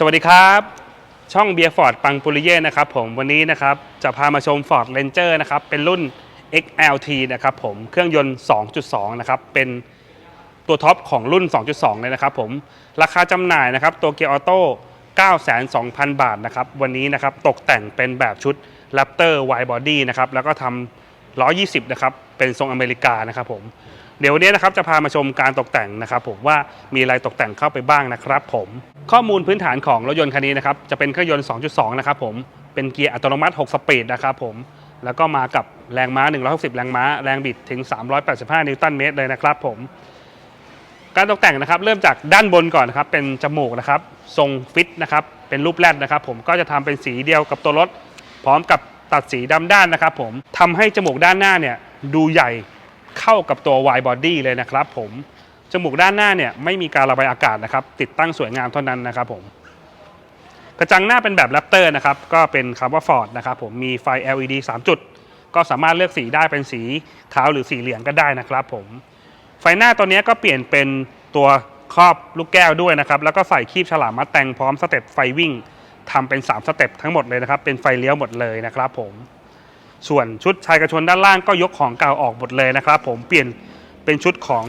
สวัสดีครับ ช่องเบียร์ฟอร์ดปังปุริเย่นะครับผมวันนี้นะครับจะพามาชม Ford Ranger นะครับเป็นรุ่น XLT นะครับผมเครื่องยนต์ 2.2 นะครับเป็นตัวท็อปของรุ่น 2.2 เลยนะครับผมราคาจำหน่ายนะครับตัวเกียร์ออโต้9,200,000 บาทนะครับวันนี้นะครับตกแต่งเป็นแบบชุด Raptor Wide Body นะครับแล้วก็ทำ120 นะครับเป็นทรงอเมริกานะครับผม เดี๋ยววันนี้นะครับจะพามาชมการตกแต่งนะครับผมว่ามีอะไรตกแต่งเข้าไปบ้างนะครับผมข้อมูลพื้นฐานของรถยนต์คันนี้นะครับจะเป็นเครื่องยนต์ 2.2 นะครับผมเป็นเกียร์อัตโนมัติ 6 สปีดนะครับผมแล้วก็มากับแรงม้า 160 แรงม้า แรงบิดถึง 385 นิวตันเมตรเลยนะครับผมการตกแต่งนะครับเริ่มจากด้านบนก่อนนะครับเป็นจมูกนะครับทรงฟิตนะครับเป็นรูปแรดนะครับผมก็จะทำเป็นสีเดียวกับตัวรถ พร้อมกับตัดสีดำด้านนะครับผมทำให้จมูกด้านหน้าเนี่ยดูใหญ่ เข้ากับตัว wide body เลยนะครับผมจมูกด้านหน้าเนี่ยไม่มีการระบายอากาศนะครับ ติดตั้งสวยงามเท่านั้นนะครับผมกระจังหน้าเป็นแบบแรปเตอร์นะครับก็เป็นคำว่า Ford นะครับผมมีไฟ LED 3 จุด ก็สามารถเลือกสีได้เป็นสีขาวหรือสีเหลืองก็ได้นะครับผมไฟหน้าตัวนี้ก็เปลี่ยนเป็นตัวครอบลูกแก้วด้วยนะครับ แล้วก็ใส่คีบฉลามมัดแต่งพร้อมสเต็ปไฟวิ่งทำเป็น 3 สเต็ปทั้งหมดเลยนะครับ เป็นไฟเลี้ยวหมดเลยนะครับผม ส่วนชุดชายกระชนด้านล่างก็ยกของเก่าออกหมดเลยนะครับผมเปลี่ยนเป็นชุดของ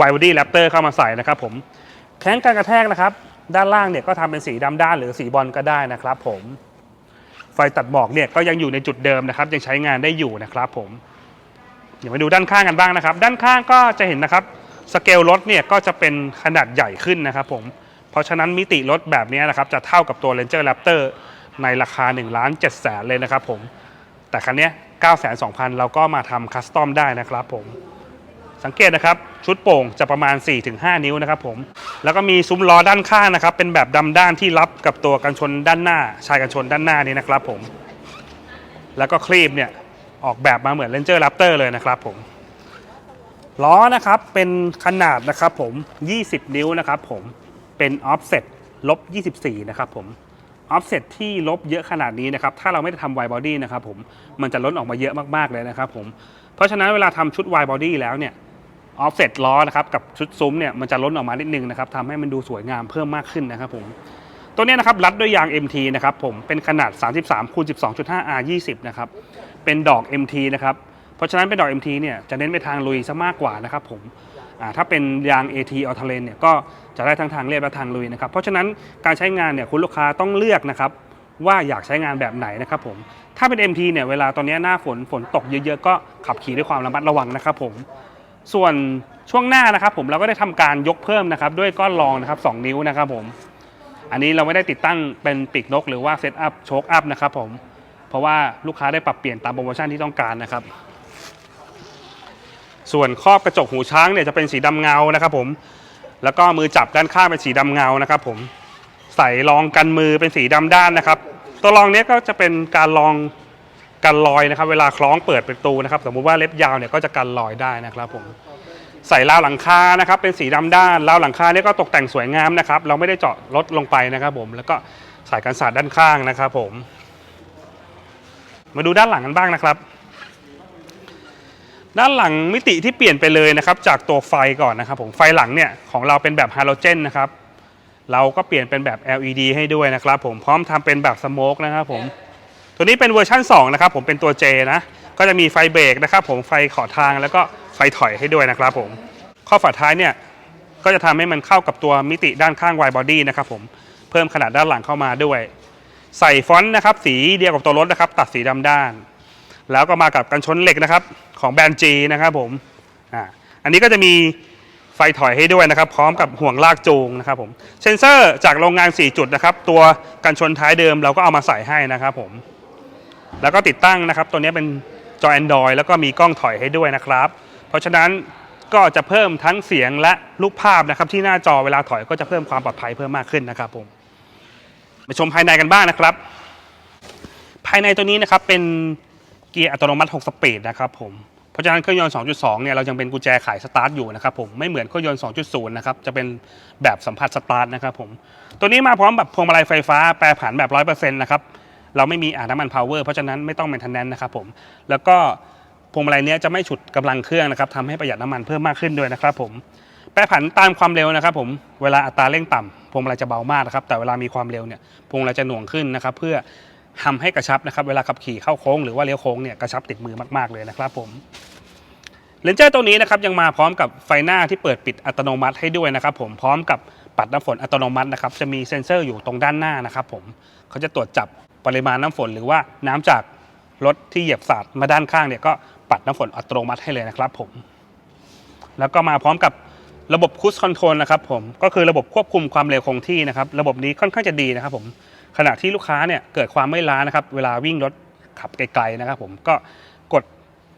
w i d e y Raptor เข้ามาใส่นะครับผมแข้งการกระแทกนะครับ ด้านล่างเนี่ยก็ทำเป็นสีดำด้านหรือสีบอลก็ได้นะครับผมไฟตัดหมอกเนี่ยก็ยังอยู่ในจุดเดิมนะครับ ยังใช้งานได้อยู่นะครับผมเดี๋ยวมาดูด้านข้างกันบ้างนะครับ ด้านข้างก็จะเห็นนะครับสเกลรถเนี่ยก็จะเป็นขนาดใหญ่ขึ้นนะครับผมเพราะฉะนั้นมิติรถแบบนี้นะครับจะเท่ากับตัว Ranger Raptor ในราคา1ล้าน7แสนเลยนะครับผม แต่คันนี้9 2 0 0 0 เราก็มาทำคัสตอมได้นะครับผม สังเกตนะครับ ชุดโป่งจะประมาณ 4-5 นิ้วนะครับผม แล้วก็มีซุ้มล้อด้านข้างนะครับ เป็นแบบดำด้านที่รับกับตัวกันชนด้านหน้า ชายกันชนด้านหน้านี้นะครับผม แล้วก็คลีบเนี่ยออกแบบมาเหมือน Ranger Raptor เลยนะครับผม ล้อนะครับเป็นขนาดนะครับผม 20 นิ้วนะครับผม เป็น offset ลบ 24 นะครับผม offset ที่ลบเยอะขนาดนี้นะครับ ถ้าเราไม่ได้ทำ wide body นะครับผม มันจะล้นออกมาเยอะมากๆเลยนะครับผม เพราะฉะนั้นเวลาทำชุด wide body แล้วเนี่ย offset ล้อนะครับกับชุดซุ้มเนี่ยมันจะล้นออกมานิดนึงนะครับทำให้มันดูสวยงามเพิ่มมากขึ้นนะครับผม ตัวนี้นะครับรัดด้วยยาง MT นะครับผม เป็นขนาด 33คูณ12.5 R 20นะครับ เป็นดอก MT นะครับ เพราะฉะนั้นเป็นดอก MT เนี่ยจะเน้นไปทางลุยซะมากกว่านะครับผม ถ้าเป็นยาง AT a u t o l a n เนี่ยก็จะได้ทั้งทางเรียบและทางลุยนะครับ เพราะฉะนั้นการใช้งานเนี่ยคุณลูกค้าต้องเลือกนะครับว่าอยากใช้งานแบบไหนนะครับผม ถ้าเป็น MT เนี่ยเวลาตอนนี้หน้าฝนฝนตกเยอะๆ ก็ขับขี่ด้วยความระมัดระวังนะครับผม ส่วนช่วงหน้านะครับผมเราก็ได้ทำการยกเพิ่มนะครับด้วยก้อนรองนะครับ 2 นิ้วนะครับผม อันนี้เราไม่ได้ติดตั้งเป็นปีกนกหรือว่าเซตอัพโชคอัพนะครับผม เพราะว่าลูกค้าได้ปรับเปลี่ยนตามโปรโมชั่นที่ต้องการนะครับ ส่วนครอบกระจกหูช้างเนี่ยจะเป็นสีดำเงานะครับผมแล้วก็มือจับด้านข้างเป็นสีดำเงานะครับผมใส่รองกันมือเป็นสีดำด้านนะครับ ตัวรองเนี้ยก็จะเป็นการรองกันรอยนะครับ เวลาคล้องเปิดประตูนะครับ สมมุติว่าเล็บยาวเนี่ยก็จะกันรอยได้นะครับผมใส่ราวหลังคานะครับ เป็นสีดำด้านราวหลังคาเนี่ยก็ตกแต่งสวยงามนะครับ เราไม่ได้เจาะรถลงไปนะครับผมแล้วก็ใส่กันสาดด้านข้างนะครับผม มาดูด้านหลังกันบ้างนะครับ ด้านหลังมิติที่เปลี่ยนไปเลยนะครับ จากตัวไฟก่อนนะครับผมไฟหลังเนี่ยของเราเป็นแบบฮาโลเจนนะครับเราก็เปลี่ยนเป็นแบบ LED ให้ด้วยนะครับผมพร้อมทำเป็นแบบสโมกนะครับผมตัวนี้เป็นเวอร์ชัน2 นะครับผมเป็นตัว J นะ ก็จะมีไฟเบรกนะครับผมไฟขอทางแล้วก็ไฟถอยให้ด้วยนะครับผมข้อฝาท้ายเนี่ยก็จะทำให้มันเข้ากับตัวมิติด้านข้างไวบอดี้นะครับผมเพิ่มขนาดด้านหลังเข้ามาด้วย ใส่ฟอนต์นะครับสีเดียวกับตัวรถนะครับ ตัดสีดำด้าน แล้วก็มากับกันชนเหล็กนะครับ ของแบรนด์ G นะครับผมอ่าอันนี้ก็จะมีไฟถอยให้ด้วยนะครับ พร้อมกับห่วงลากจูงนะครับผมเซนเซอร์จากโรงงาน 4 จุดนะครับ ตัวกันชนท้ายเดิมเราก็เอามาใส่ให้นะครับผมแล้วก็ติดตั้งนะครับ ตัวนี้เป็นจอ Android แล้วก็มีกล้องถอยให้ด้วยนะครับ เพราะฉะนั้นก็จะเพิ่มทั้งเสียงและรูปภาพนะครับ ที่หน้าจอเวลาถอยก็จะเพิ่มความปลอดภัยเพิ่มมากขึ้นนะครับผมไปชมภายในกันบ้างนะครับ ภายในตัวนี้นะครับเป็น เกียร์อัตโนมัติ 6 สปีดนะครับผมเพราะฉะนั้นเครื่องยนต์ 2.2 เนี่ยเรายังเป็นกุญแจไขสตาร์ทอยู่นะครับผมไม่เหมือนเครื่องยนต์ 2.0 นะครับจะเป็นแบบสัมผัสสตาร์ทนะครับผมตัวนี้มาพร้อมแบบพวงมาลัยไฟฟ้าแปรผันแบบ 100%นะครับเราไม่มีอ่างน้ำมันพาวเวอร์เพราะฉะนั้นไม่ต้องเมนเทนแนนนะครับผมแล้วก็พวงมาลัยเนี้ยจะไม่ฉุดกำลังเครื่องนะครับทำให้ประหยัดน้ำมันเพิ่มมากขึ้นด้วยนะครับผมแปรผันตามความเร็วนะครับผมเวลาอัตราเร่งต่ำพวงมาลัยจะเบามากนะครับแต่เวลามีความเร็วเนี่ยพวงมาลัยจะหน่วงขึ้นนะครับเพื่อ ทำให้กระชับนะครับ เวลาขับขี่เข้าโค้งหรือว่าเลี้ยวโค้งเนี่ยกระชับติดมือมากๆเลยนะครับผมเลนเจอร์ตัวนี้นะครับยังมาพร้อมกับไฟหน้าที่เปิดปิดอัตโนมัติให้ด้วยนะครับผมพร้อมกับปัดน้ำฝนอัตโนมัตินะครับจะมีเซ็นเซอร์อยู่ตรงด้านหน้านะครับผมเขาจะตรวจจับปริมาณน้ำฝน หรือว่าน้ำจากรถที่เหยียบสาดมาด้านข้างเนี่ยก็ปัดน้ำฝนอัตโนมัติให้เลยนะครับผมแล้วก็มาพร้อมกับระบบคู i คอนโทรลนะครับผมก็คือระบบควบคุมความเร็วคงที่นะครับ ระบบนี้ค่อนข้างจะดีนะครับผม ขณะที่ลูกค้าเนี่ยเกิดความไม่ล้านะครับ เวลาวิ่งรถขับไกลๆนะครับ ผมก็กด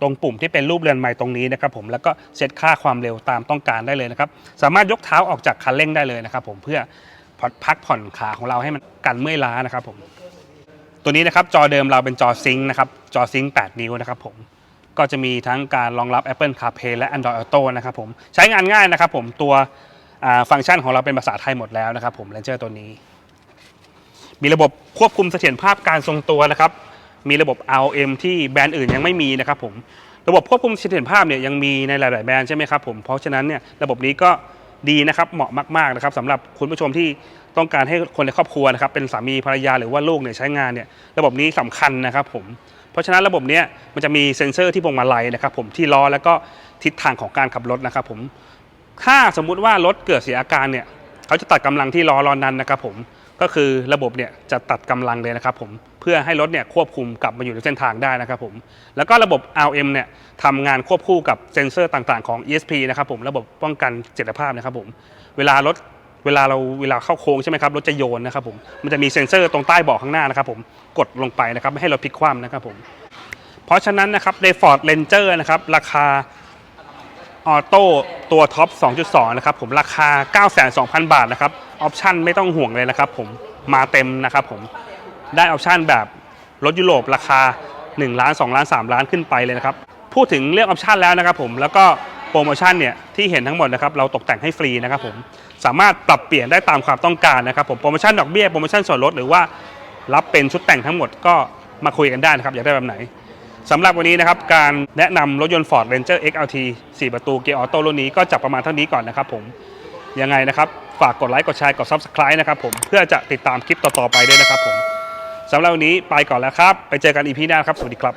ตรงปุ่มที่เป็นรูปเรือนไม้ตรงนี้นะครับ ผมแล้วก็เซตค่าความเร็วตามต้องการได้เลยนะครับ สามารถยกเท้าออกจากคันเร่งได้เลยนะครับ ผมเพื่อผ่อนพักผ่อนขาของเราให้มันกันเมื่อยล้านะครับ ผม ตัวนี้นะครับจอเดิมเราเป็นจอซิงค์นะครับจอซิงค์8นิ้วนะครับ ผมก็จะมีทั้งการรองรับ Apple CarPlay และ Android Auto นะครับผมใช้งานง่ายนะครับ ผมตัวฟังก์ชันของเราเป็นภาษาไทยหมดแล้วนะครับ ผม Ranger ตัวนี้ มีระบบควบคุมเสถียรภาพการทรงตัวนะครับ มีระบบ RM ที่แบรนด์อื่นยังไม่มีนะครับผม ระบบควบคุมเสถียรภาพเนี่ยยังมีในหลาย ๆ แบรนด์ใช่ไหมครับผม เพราะฉะนั้นเนี่ยระบบนี้ก็ดีนะครับ เหมาะมาก ๆ นะครับสำหรับคุณผู้ชมที่ต้องการให้คนในครอบครัวนะครับเป็นสามีภรรยาหรือว่าลูกเนี่ยใช้งานเนี่ยระบบนี้สำคัญนะครับผม เพราะฉะนั้นระบบเนี้ยมันจะมีเซ็นเซอร์ที่พวงมาลัยนะครับผมที่ล้อแล้วก็ทิศทางของการขับรถนะครับผมถ้าสมมุติว่ารถเกิดเสียอาการเนี่ยเขาจะตัดกำลังที่ล้อล้อนนั้นนะครับผม ก็คือระบบเนี่ยจะตัดกำลังเลยนะครับผมเพื่อให้รถเนี่ยควบคุมกลับมาอยู่ในเส้นทางได้นะครับผมแล้วก็ระบบ RM เนี่ยทำงานควบคู่กับเซ็นเซอร์ต่างๆของ ESP นะครับผมระบบป้องกันเจตภาพนะครับผมเวลารถเวลาเราเวลาเข้าโค้งใช่ไหมครับรถจะโยนนะครับผมมันจะมีเซ็นเซอร์ตรงใต้เบาะข้างหน้านะครับผมกดลงไปนะครับไม่ให้รถพลิกคว่ำนะครับผมเพราะฉะนั้นนะครับใน Ford Ranger นะครับราคา ออโต้ตัวท็อป 2.2 นะครับผมราคา 92,000 บาทนะครับออปชั่นไม่ต้องห่วงเลยนะครับผมมาเต็มนะครับผมได้ออปชั่นแบบรถยุโรปราคา 1 ล้าน 2 ล้าน 3 ล้านขึ้นไปเลยนะครับ พูดถึงเรื่องออปชั่นแล้วนะครับผมแล้วก็โปรโมชั่นเนี่ยที่เห็นทั้งหมดนะครับเราตกแต่งให้ฟรีนะครับผมสามารถปรับเปลี่ยนได้ตามความต้องการนะครับผมโปรโมชั่นดอกเบี้ยโปรโมชั่นส่วนลดหรือว่ารับเป็นชุดแต่งทั้งหมดก็มาคุยกันได้นะครับอยากได้แบบไหน สำหรับวันนี้นะครับ การแนะนำรถยนต์ Ford Ranger XLT 4 ประตูเกียร์ออโต้รุ่นนี้ก็จะประมาณเท่านี้ก่อนนะครับผม ยังไงนะครับ ฝากกดไลค์กดแชร์กด Subscribe นะครับผม เพื่อจะติดตามคลิปต่อ ๆ ไปด้วยนะครับผมสำหรับวันนี้ไปก่อนแล้วครับ ไปเจอกันอีพีหน้าครับ สวัสดีครับ